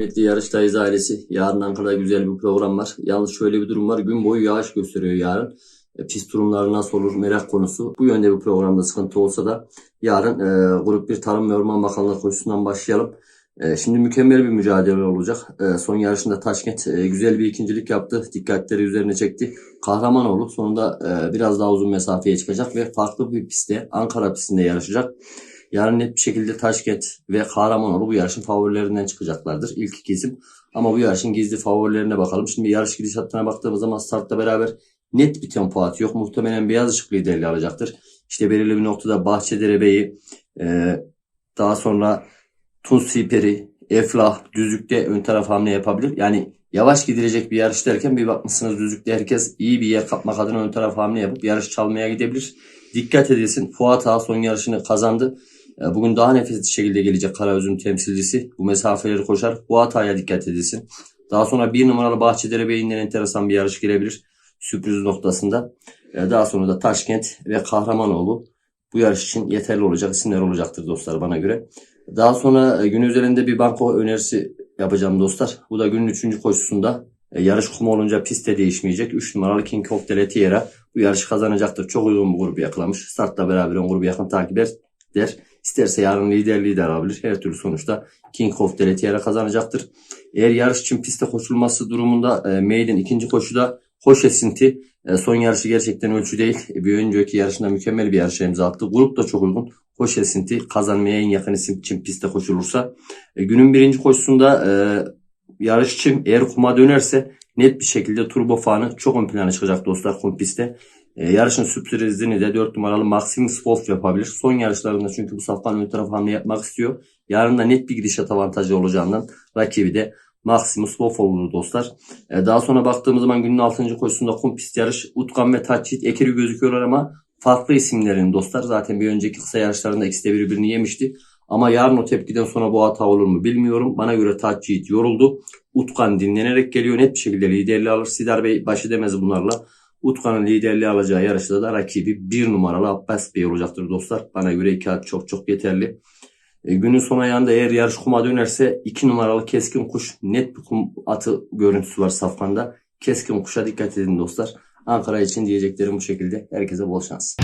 Kıymetli yarıştayız ailesi. Yarın Ankara'da güzel bir program var. Yalnız şöyle bir durum var. Gün boyu yağış gösteriyor yarın. E, Pist durumları nasıl olur merak konusu. Bu yönde bir programda sıkıntı olsa da yarın e, Grup 1 Tarım ve Orman Bakanlığı koşusundan başlayalım. E, şimdi mükemmel bir mücadele olacak. E, son yarışında Taşkent e, güzel bir ikincilik yaptı. Dikkatleri üzerine çekti. Kahramanoğlu sonunda e, biraz daha uzun mesafeye çıkacak ve farklı bir pistte Ankara pistinde yarışacak. Yarın net bir şekilde Taşkent ve Kahramanoğlu bu yarışın favorilerinden çıkacaklardır. İlk iki isim. Ama bu yarışın gizli favorilerine bakalım. Şimdi yarış gidişatına baktığımız zaman startla beraber net bir tempo atı yok. Muhtemelen beyaz ışık liderliği alacaktır. İşte belirli bir noktada Bahçedere Bey'i e, daha sonra Tuz Siperi, Eflah, Düzlük'te ön taraf hamle yapabilir. Yani yavaş gidilecek bir yarış derken bir bakmışsınız Düzlük'te herkes iyi bir yer kapmak adına ön taraf hamle yapıp yarış çalmaya gidebilir. Dikkat edilsin. Fuat Ağa son yarışını kazandı. E, Bugün daha nefis şekilde gelecek Karayüz'ün temsilcisi. Bu mesafeleri koşar. Fuat Ağa'ya dikkat edilsin. Daha sonra bir numaralı Bahçedere Bey'inden enteresan bir yarış girebilir. Sürpriz noktasında. E, Daha sonra da Taşkent ve Kahramanoğlu bu yarış için yeterli olacak isimler olacaktır dostlar bana göre. Daha sonra e, gün üzerinde bir banko önerisi yapacağım dostlar. Bu da günün 3. koşusunda yarış kumu olunca pistte değişmeyecek. 3 numaralı King of the Letiera bu yarışı kazanacaktır. Çok uygun bir grubu yakalamış. Startla beraber on grubu yakın takip eder. Der. İsterse yarın liderliği de alabilir. Her türlü sonuçta King of the Letiera kazanacaktır. Eğer yarış için pistte koşulması durumunda e, Maiden ikinci koşuda hoş esinti. E, son yarışı gerçekten ölçü değil. E, bir önceki yarışında mükemmel bir yarışa imza attı. Grup da çok uygun. Hoş esinti kazanmaya en yakın isim için pistte koşulursa. E, günün birinci koşusunda e, yarışçı eğer kuma dönerse net bir şekilde turbo fanı çok ön plana çıkacak dostlar kum pistte. E, yarışın sürprizini de 4 numaralı Maximus Wolf yapabilir. Son yarışlarında çünkü bu safkan ön taraf hamle yapmak istiyor. Yarın da net bir gidişat avantajı olacağından rakibi de Maximus Wolf olur dostlar. E, daha sonra baktığımız zaman günün 6. koşusunda kum pist yarış Utkan ve Taçit ekeri gözüküyorlar ama farklı isimlerin dostlar. Zaten bir önceki kısa yarışlarında ikisi de birbirini yemişti. Ama yarın o tepkiden sonra bu hata olur mu bilmiyorum. Bana göre Taçit yoruldu. Utkan dinlenerek geliyor. Net bir şekilde liderliği alır. Sidar Bey başı demez bunlarla. Utkan'ın liderliği alacağı yarışta da rakibi bir numaralı Abbas Bey olacaktır dostlar. Bana göre iki at çok çok yeterli. E, günün son ayağında eğer yarış kuma dönerse 2 numaralı keskin kuş net bir kum atı görüntüsü var safkanda. Keskin kuşa dikkat edin dostlar. Ankara için diyeceklerim bu şekilde. Herkese bol şans.